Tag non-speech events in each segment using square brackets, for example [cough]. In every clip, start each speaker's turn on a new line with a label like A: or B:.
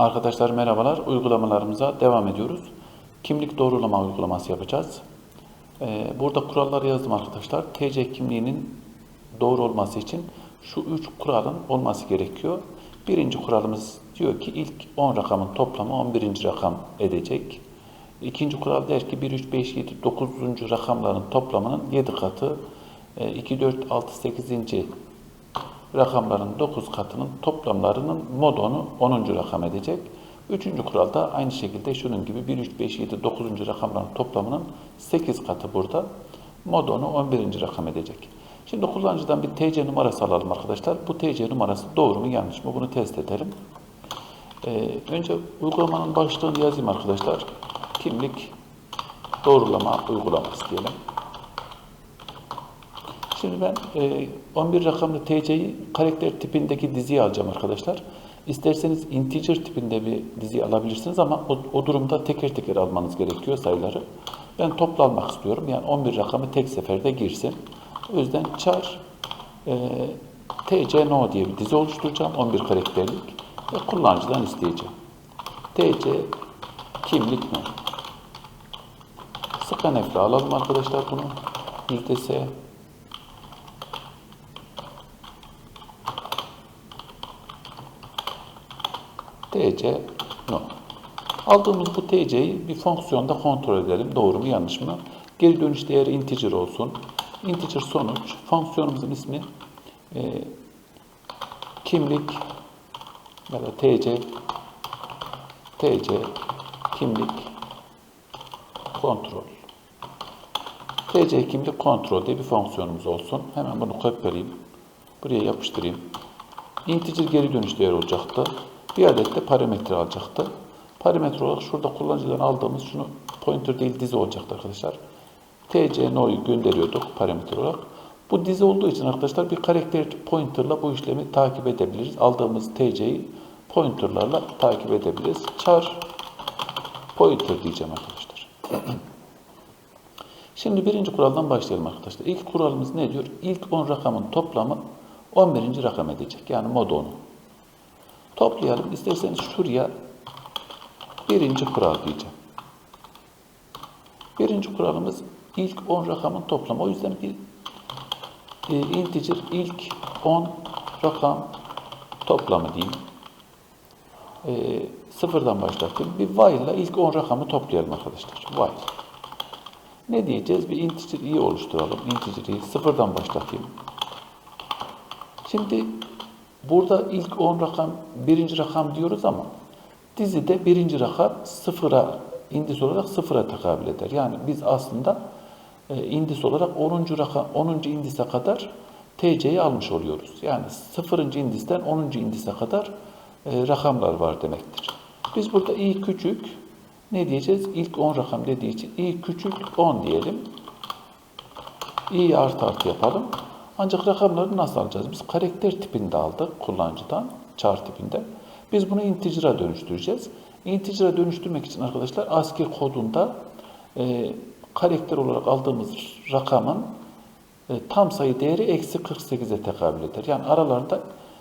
A: Arkadaşlar merhabalar. Uygulamalarımıza devam ediyoruz. Kimlik doğrulama uygulaması yapacağız. Ee, burada kuralları yazdım arkadaşlar. TC kimliğinin doğru olması için şu üç kuralın olması gerekiyor. Birinci kuralımız diyor ki ilk 10 rakamın toplamı 11. rakam edecek. İkinci kural der ki 1, 3, 5, 7, 9. rakamların toplamının 7 katı 2, 4, 6, 8 rakamların 9 katının toplamlarının modonu 10. rakam edecek. Üçüncü kuralda aynı şekilde şunun gibi 1, 3, 5, 7, 9. rakamların toplamının 8 katı burada. Modonu 11. rakam edecek. Şimdi kullanıcıdan bir TC numarası alalım arkadaşlar. Bu TC numarası doğru mu yanlış mı bunu test edelim. Ee, önce uygulamanın başlığını yazayım arkadaşlar. Kimlik doğrulama uygulaması diyelim. Şimdi ben 11 e, rakamlı TC'yi karakter tipindeki diziye alacağım arkadaşlar. İsterseniz integer tipinde bir dizi alabilirsiniz ama o, durumda teker teker almanız gerekiyor sayıları. Ben toplu almak istiyorum. Yani 11 rakamı tek seferde girsin. O yüzden char e, TC no diye bir dizi oluşturacağım. 11 karakterlik ve kullanıcıdan isteyeceğim. TC kimlik no. Scan F'le alalım arkadaşlar bunu. Yüzdesi TC no. Aldığımız bu TC'yi bir fonksiyonda kontrol edelim. Doğru mu yanlış mı? Geri dönüş değeri integer olsun. Integer sonuç. Fonksiyonumuzun ismi e, kimlik ya da TC TC kimlik kontrol. TC kimlik kontrol diye bir fonksiyonumuz olsun. Hemen bunu kopyalayayım. Buraya yapıştırayım. Integer geri dönüş değeri olacaktı. Bir adet de parametre alacaktı. Parametre olarak şurada kullanıcıdan aldığımız şunu pointer değil dizi olacaktı arkadaşlar. TC no'yu gönderiyorduk parametre olarak. Bu dizi olduğu için arkadaşlar bir karakter pointerla bu işlemi takip edebiliriz. Aldığımız TC'yi pointerlarla takip edebiliriz. Char pointer diyeceğim arkadaşlar. [clears throat] Şimdi birinci kuraldan başlayalım arkadaşlar. İlk kuralımız ne diyor? İlk 10 rakamın toplamı 11. rakam edecek. Yani mod 10'u. Toplayalım. İsterseniz şuraya birinci kural diyeceğim. Birinci kuralımız ilk 10 rakamın toplamı. O yüzden bir e, integer ilk 10 rakam toplamı diyeyim. E, sıfırdan başlattım. Bir while ile ilk 10 rakamı toplayalım arkadaşlar. While. Ne diyeceğiz? Bir integer i oluşturalım. Integer i sıfırdan başlatayım. Şimdi Burada ilk 10 rakam birinci rakam diyoruz ama dizide birinci rakam sıfıra, indis olarak sıfıra tekabül eder. Yani biz aslında e, indis olarak 10. rakam 10. indise kadar TC'yi almış oluyoruz. Yani 0. indisten 10. indise kadar e, rakamlar var demektir. Biz burada i küçük ne diyeceğiz? İlk 10 rakam dediği için i küçük 10 diyelim. i artı artı yapalım. Ancak rakamları nasıl alacağız? Biz karakter tipinde aldık kullanıcıdan, char tipinde. Biz bunu integer'a dönüştüreceğiz. Integer'a dönüştürmek için arkadaşlar ASCII kodunda e, karakter olarak aldığımız rakamın e, tam sayı değeri eksi 48'e tekabül eder. Yani aralarında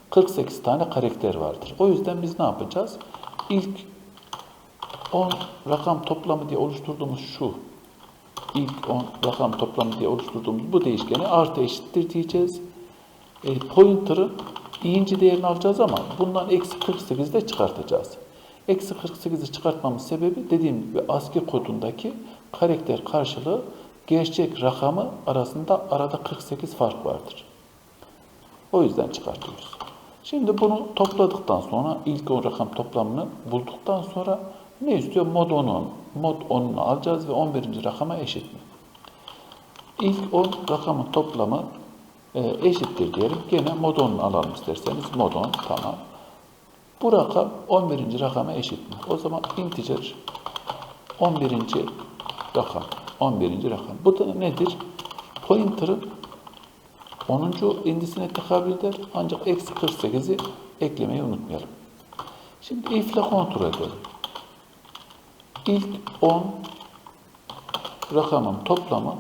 A: 48 tane karakter vardır. O yüzden biz ne yapacağız? İlk 10 rakam toplamı diye oluşturduğumuz şu ilk 10 rakam toplamı diye oluşturduğumuz bu değişkeni artı eşittir diyeceğiz. E, pointer'ı i'inci değerini alacağız ama bundan eksi 48 de çıkartacağız. Eksi 48'i çıkartmamız sebebi dediğim gibi ASCII kodundaki karakter karşılığı gerçek rakamı arasında arada 48 fark vardır. O yüzden çıkartıyoruz. Şimdi bunu topladıktan sonra ilk 10 rakam toplamını bulduktan sonra ne istiyor? Mod 10'un mod 10'unu alacağız ve 11. rakama eşit mi? İlk 10 rakamın toplamı e, eşittir diyelim. Gene mod 10'unu alalım isterseniz. Mod 10 tamam. Bu rakam 11. rakama eşit mi? O zaman integer 11. rakam. 11. rakam. Bu da nedir? Pointer'ın 10. indisine tekabül eder. Ancak eksi 48'i eklemeyi unutmayalım. Şimdi if ile kontrol edelim ilk 10 rakamın toplamı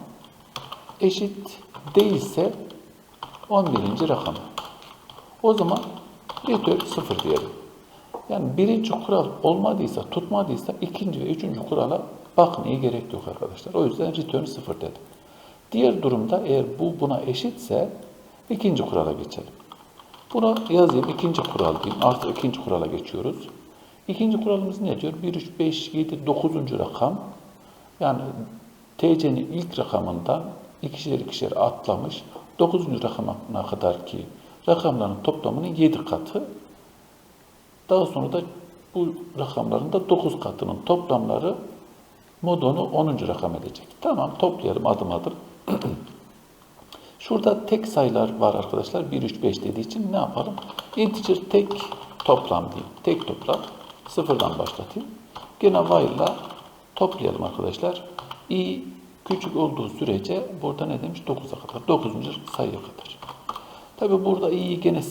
A: eşit değilse 11. rakamı. O zaman retör 0 diyelim. Yani birinci kural olmadıysa, tutmadıysa ikinci ve üçüncü kurala bakmaya gerek yok arkadaşlar. O yüzden return 0 dedim. Diğer durumda eğer bu buna eşitse ikinci kurala geçelim. Bunu yazayım ikinci kural diyeyim. Artık ikinci kurala geçiyoruz. İkinci kuralımız ne diyor? 1, 3, 5, 7, 9. rakam. Yani TC'nin ilk rakamından ikişer ikişer atlamış. 9. rakamına kadar ki rakamların toplamının 7 katı. Daha sonra da bu rakamların da 9 katının toplamları modonu 10. rakam edecek. Tamam toplayalım adım adım. [clears throat] Şurada tek sayılar var arkadaşlar. 1, 3, 5 dediği için ne yapalım? Integer tek toplam diyeyim. Tek toplam. Sıfırdan başlatayım. Gene while'la toplayalım arkadaşlar. i küçük olduğu sürece burada ne demiş? 9'a kadar. 9. sayıya kadar. Tabi burada i'yi gene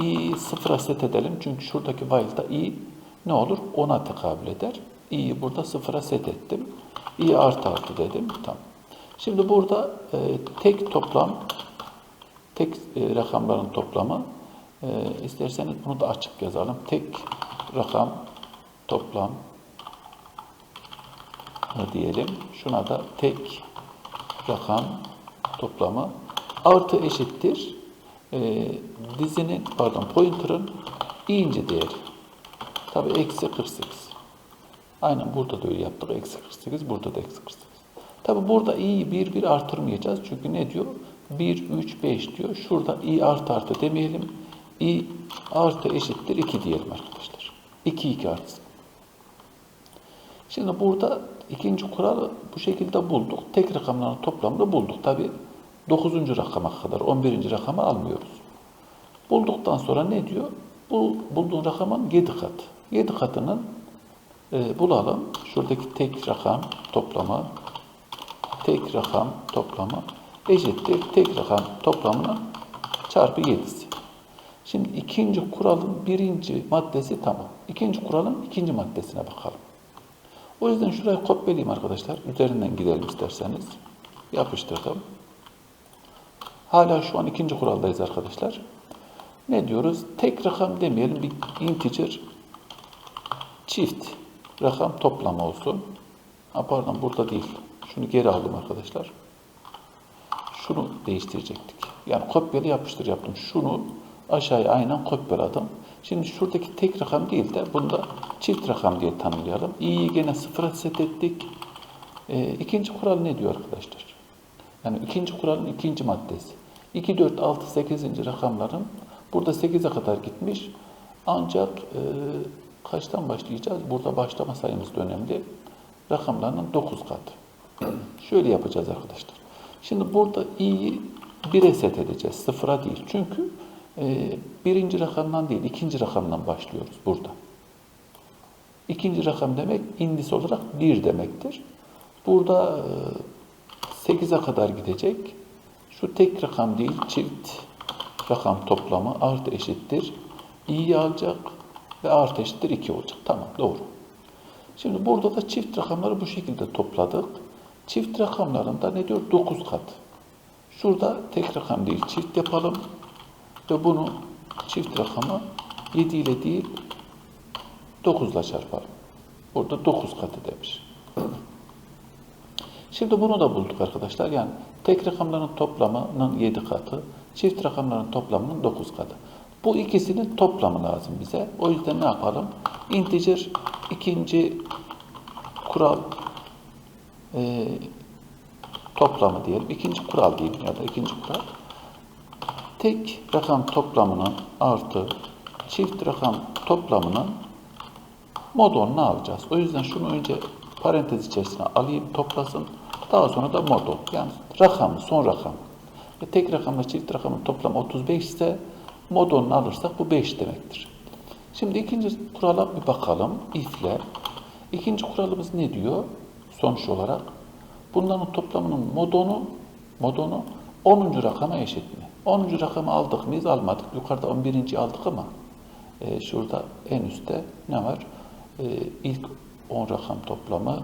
A: i sıfıra set edelim. Çünkü şuradaki while'da i ne olur? 10'a tekabül eder. i'yi burada sıfıra set ettim. i artı artı dedim. Tamam. Şimdi burada e, tek toplam tek e, rakamların toplamı e, isterseniz bunu da açık yazalım. Tek rakam toplam e, diyelim. Şuna da tek rakam toplamı artı eşittir e, dizinin pardon pointer'ın ince değeri. Tabi eksi 48. Aynen burada da öyle yaptık. Eksi 48. Burada da eksi 48. Tabi burada i'yi bir bir artırmayacağız. Çünkü ne diyor? 1, 3, 5 diyor. Şurada i artı artı demeyelim. i artı eşittir 2 diyelim arkadaşlar. 2, 2 artı. Şimdi burada ikinci kuralı bu şekilde bulduk. Tek rakamların toplamını bulduk. Tabi 9. rakama kadar 11. rakama almıyoruz. Bulduktan sonra ne diyor? Bu bulduğun rakamın 7 kat. 7 katının e, bulalım. Şuradaki tek rakam toplamı tek rakam toplamı eşittir tek rakam toplamına çarpı 7'si. Şimdi ikinci kuralın birinci maddesi tamam. İkinci kuralın ikinci maddesine bakalım. O yüzden şuraya kopyalayayım arkadaşlar. Üzerinden gidelim isterseniz. Yapıştırdım. Hala şu an ikinci kuraldayız arkadaşlar. Ne diyoruz? Tek rakam demeyelim. Bir integer çift rakam toplama olsun. Ha, pardon burada değil. Şunu geri aldım arkadaşlar. Şunu değiştirecektik. Yani kopyala yapıştır yaptım. Şunu aşağıya aynen kopyaladım. Şimdi şuradaki tek rakam değil de bunu da çift rakam diye tanımlayalım. i'yi gene sıfıra set ettik. E, ikinci kural ne diyor arkadaşlar? Yani ikinci kuralın ikinci maddesi. 2, 4, 6, 8. rakamların burada 8'e kadar gitmiş. Ancak e, kaçtan başlayacağız? Burada başlama sayımız da önemli. Rakamlarının 9 katı. Şöyle yapacağız arkadaşlar. Şimdi burada i'yi 1'e set edeceğiz. Sıfıra değil. Çünkü ee, birinci rakamdan değil, ikinci rakamdan başlıyoruz burada. İkinci rakam demek indis olarak 1 demektir. Burada 8'e kadar gidecek. Şu tek rakam değil, çift rakam toplamı artı eşittir. i'yi alacak ve artı eşittir 2 olacak. Tamam, doğru. Şimdi burada da çift rakamları bu şekilde topladık. Çift rakamlarında ne diyor? 9 kat. Şurada tek rakam değil, çift yapalım ve bunu çift rakamı 7 ile değil 9 ile çarpalım. Burada 9 katı demiş. Şimdi bunu da bulduk arkadaşlar. Yani tek rakamların toplamının 7 katı, çift rakamların toplamının 9 katı. Bu ikisinin toplamı lazım bize. O yüzden ne yapalım? Integer ikinci kural e, toplamı diyelim. İkinci kural diyelim ya da ikinci kural tek rakam toplamının artı çift rakam toplamının modonunu alacağız. O yüzden şunu önce parantez içerisine alayım toplasın. Daha sonra da modon. Yani rakam, son rakam. Ve tek rakamla çift rakamın toplamı 35 ise modonunu alırsak bu 5 demektir. Şimdi ikinci kurala bir bakalım. If'le. İkinci kuralımız ne diyor? Sonuç olarak bunların toplamının modonu modonu 10. rakama eşitmiş. 10. rakamı aldık mıyız? Almadık. Yukarıda 11. aldık ama e, şurada en üstte ne var? E, ilk 10 rakam toplamı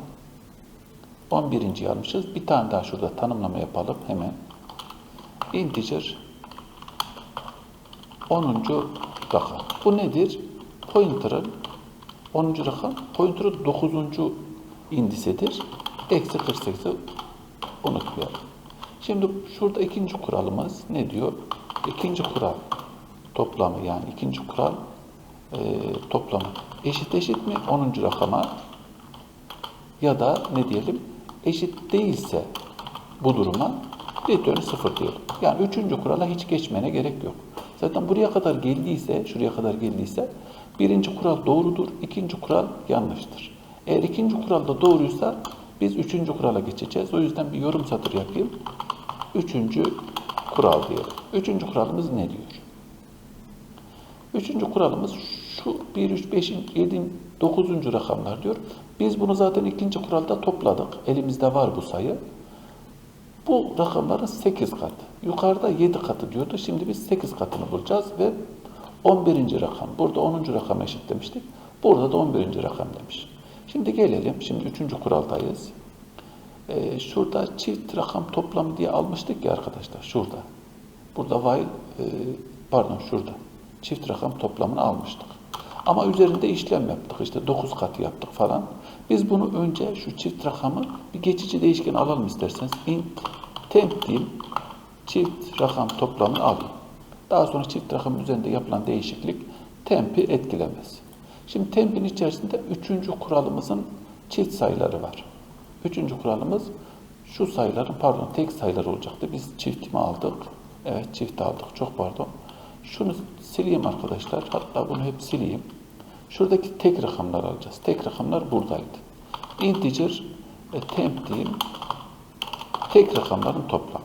A: 11. almışız. Bir tane daha şurada tanımlama yapalım hemen. Integer 10. rakam. Bu nedir? Pointer'ın 10. rakam. Pointer'ın 9. indisidir. Eksi 48'i unutmayalım. Şimdi şurada ikinci kuralımız ne diyor? İkinci kural toplamı yani ikinci kural e, toplamı eşit eşit mi onuncu rakama ya da ne diyelim eşit değilse bu duruma return sıfır diyelim. Yani üçüncü kurala hiç geçmene gerek yok. Zaten buraya kadar geldiyse, şuraya kadar geldiyse birinci kural doğrudur, ikinci kural yanlıştır. Eğer ikinci kural da doğruysa biz üçüncü kurala geçeceğiz. O yüzden bir yorum satır yapayım. Üçüncü kural diyelim. Üçüncü kuralımız ne diyor? Üçüncü kuralımız şu 1, 3, 5, 7, 9. rakamlar diyor. Biz bunu zaten ikinci kuralda topladık. Elimizde var bu sayı. Bu rakamların 8 katı. Yukarıda 7 katı diyordu. Şimdi biz 8 katını bulacağız ve 11. rakam. Burada 10. rakam eşit demiştik. Burada da 11. rakam demiş. Şimdi gelelim. Şimdi 3. kuraldayız e, şurada çift rakam toplamı diye almıştık ya arkadaşlar şurada. Burada while e, pardon şurada çift rakam toplamını almıştık. Ama üzerinde işlem yaptık işte 9 katı yaptık falan. Biz bunu önce şu çift rakamı bir geçici değişken alalım isterseniz. int temp diyeyim çift rakam toplamını alayım. Daha sonra çift rakam üzerinde yapılan değişiklik tempi etkilemez. Şimdi tempin içerisinde üçüncü kuralımızın çift sayıları var. Üçüncü kuralımız şu sayıların pardon tek sayılar olacaktı. Biz çift mi aldık? Evet çift aldık. Çok pardon. Şunu sileyim arkadaşlar. Hatta bunu hep sileyim. Şuradaki tek rakamlar alacağız. Tek rakamlar buradaydı. Integer e, temp diyeyim. Tek rakamların toplamı.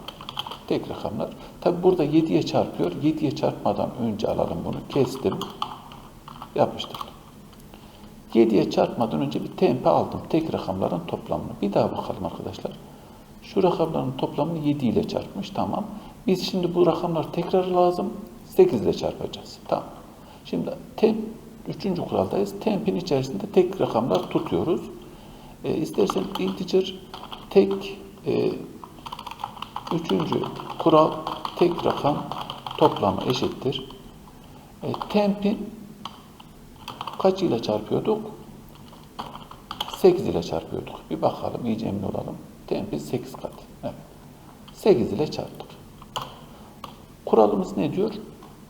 A: Tek rakamlar. Tabi burada 7'ye çarpıyor. 7'ye çarpmadan önce alalım bunu. Kestim. Yapıştırdım. 7'ye çarpmadan önce bir tempe aldım. Tek rakamların toplamını. Bir daha bakalım arkadaşlar. Şu rakamların toplamını 7 ile çarpmış. Tamam. Biz şimdi bu rakamlar tekrar lazım. 8 ile çarpacağız. Tamam. Şimdi tem üçüncü kuraldayız. Temp'in içerisinde tek rakamlar tutuyoruz. E, istersen integer tek e, üçüncü kural tek rakam toplamı eşittir. E, temp'in Kaç ile çarpıyorduk? 8 ile çarpıyorduk. Bir bakalım, iyice emin olalım. Değil mi? 8 kat. Evet. 8 ile çarptık. Kuralımız ne diyor?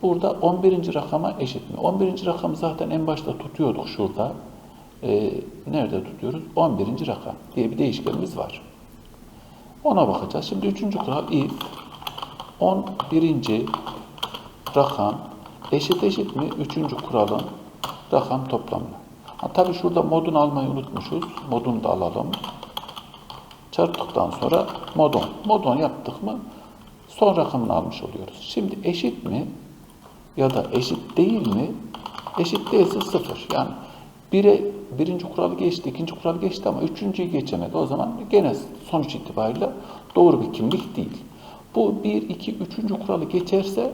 A: Burada 11. rakama eşit mi? 11. rakamı zaten en başta tutuyorduk şurada. Ee, nerede tutuyoruz? 11. rakam diye bir değişkenimiz var. Ona bakacağız. Şimdi 3. kural if 11. rakam eşit eşit mi? 3. kuralın rakam toplamına. Ha, tabii şurada modun almayı unutmuşuz. modun da alalım. Çarptıktan sonra modun, modun yaptık mı son rakamını almış oluyoruz. Şimdi eşit mi ya da eşit değil mi? Eşit değilse sıfır. Yani bire, birinci kuralı geçti, ikinci kural geçti ama üçüncüyü geçemedi. O zaman gene sonuç itibariyle doğru bir kimlik değil. Bu bir, iki, üçüncü kuralı geçerse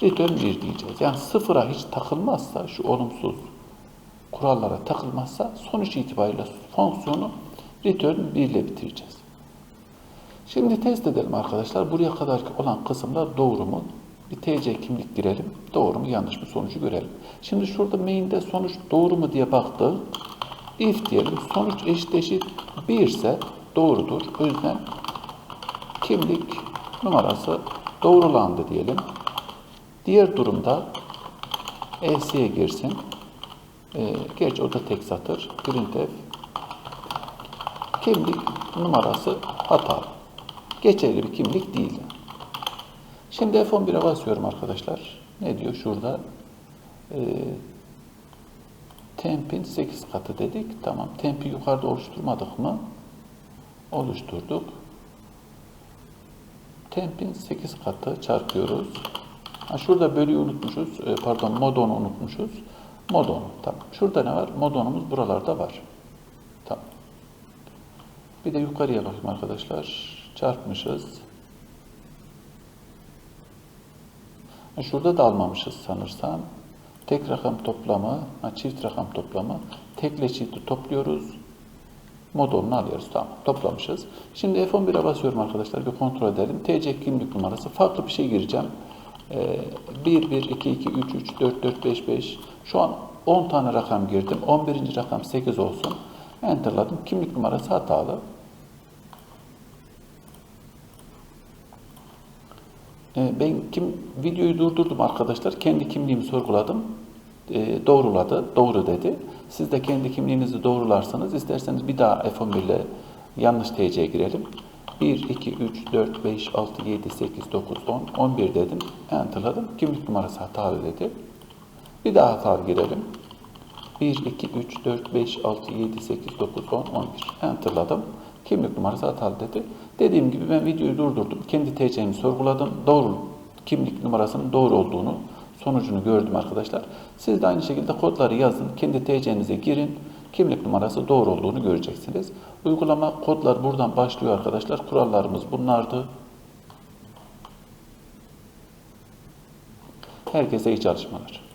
A: geri dönmeyeceğiz diyeceğiz. Yani sıfıra hiç takılmazsa şu olumsuz kurallara takılmazsa sonuç itibariyle fonksiyonu return 1 ile bitireceğiz. Şimdi test edelim arkadaşlar. Buraya kadar olan kısımlar doğru mu? Bir TC kimlik girelim. Doğru mu yanlış mı sonucu görelim. Şimdi şurada main'de sonuç doğru mu diye baktık. If diyelim sonuç eşit eşit 1 ise doğrudur. O yüzden kimlik numarası doğrulandı diyelim. Diğer durumda ES'ye girsin. E, gerçi o da tek satır. Printf kimlik numarası hata. Geçerli bir kimlik değil. Şimdi F11'e basıyorum arkadaşlar. Ne diyor şurada? E, tempin 8 katı dedik. Tamam. Tempi yukarıda oluşturmadık mı? Oluşturduk. Tempin 8 katı çarpıyoruz. Ha, şurada bölüyü unutmuşuz. E, pardon modonu unutmuşuz. Modon. Tamam. Şurada ne var? Modonumuz buralarda var. Tamam. Bir de yukarıya bakayım arkadaşlar. Çarpmışız. E, şurada da almamışız sanırsam. Tek rakam toplamı, ha, çift rakam toplamı. Tekle çifti topluyoruz. Modonunu alıyoruz. Tamam. Toplamışız. Şimdi F11'e basıyorum arkadaşlar. Bir kontrol edelim. TC kimlik numarası. Farklı bir şey gireceğim. 1, 1, 2, 2, 3, 3, 4, 4, 5, 5. Şu an 10 tane rakam girdim. 11. rakam 8 olsun. Enterladım. Kimlik numarası hatalı. Ee, ben kim videoyu durdurdum arkadaşlar. Kendi kimliğimi sorguladım. Ee, doğruladı. Doğru dedi. Siz de kendi kimliğinizi doğrularsanız isterseniz bir daha F11 ile yanlış TC'ye girelim. 1, 2, 3, 4, 5, 6, 7, 8, 9, 10, 11 dedim. Enter'ladım. Kimlik numarası hatalı dedi. Bir daha hatalı girelim. 1, 2, 3, 4, 5, 6, 7, 8, 9, 10, 11. Enter'ladım. Kimlik numarası hatalı dedi. Dediğim gibi ben videoyu durdurdum. Kendi TC'mi sorguladım. Doğru kimlik numarasının doğru olduğunu sonucunu gördüm arkadaşlar. Siz de aynı şekilde kodları yazın. Kendi TC'nize girin kimlik numarası doğru olduğunu göreceksiniz. Uygulama kodlar buradan başlıyor arkadaşlar. Kurallarımız bunlardı. Herkese iyi çalışmalar.